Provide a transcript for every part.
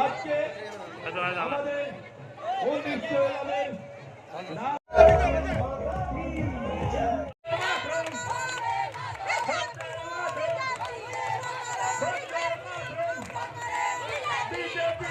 আজকে আমাদের বিজেপি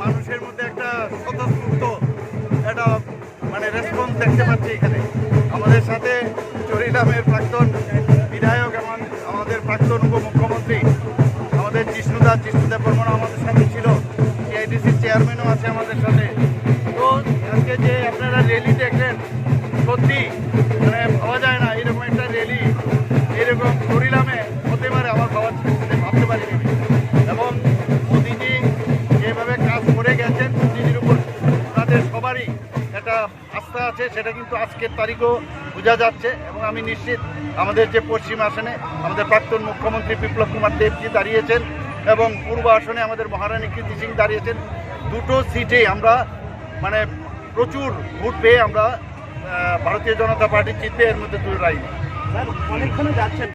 মানুষের মধ্যে একটা স্বতঃস্ফূর্ত একটা মানে রেসপন্স দেখতে পাচ্ছি এখানে। আমাদের সাথে চরিলামের প্রাক্তন বিধায়ক এবং আমাদের প্রাক্তন উপমুখ্যমন্ত্রী, আমাদের জিষ্ণুদা জিষ্ণুদা বর্মন আমাদের সাথে ছিল। টিআইডিসির চেয়ারম্যানও আছে আমাদের সাথে। তো আজকে যে আপনারা র্যালি দেখলেন, সত্যি মানে ভাবা যায় না, এরকম একটা র্যালি এরকম চরিলামে হতে পারে, আমার ভাবার ভাবতে পারিনি আছে, সেটা কিন্তু আজকের তারিখও বোঝা যাচ্ছে এবং আমি নিশ্চিত আমাদের যে পশ্চিম আসনে আমাদের প্রাক্তন মুখ্যমন্ত্রী বিপ্লব কুমার দেবজি দাঁড়িয়েছেন এবং পূর্ব আসনে আমাদের মহারানী কীর্তি সিং দাঁড়িয়েছেন, দুটো সিটে আমরা মানে প্রচুর ভোট পেয়ে আমরা ভারতীয় জনতা পার্টি জিতবে, এর মধ্যে দুই স্যার, অনেকক্ষণে যাচ্ছেন।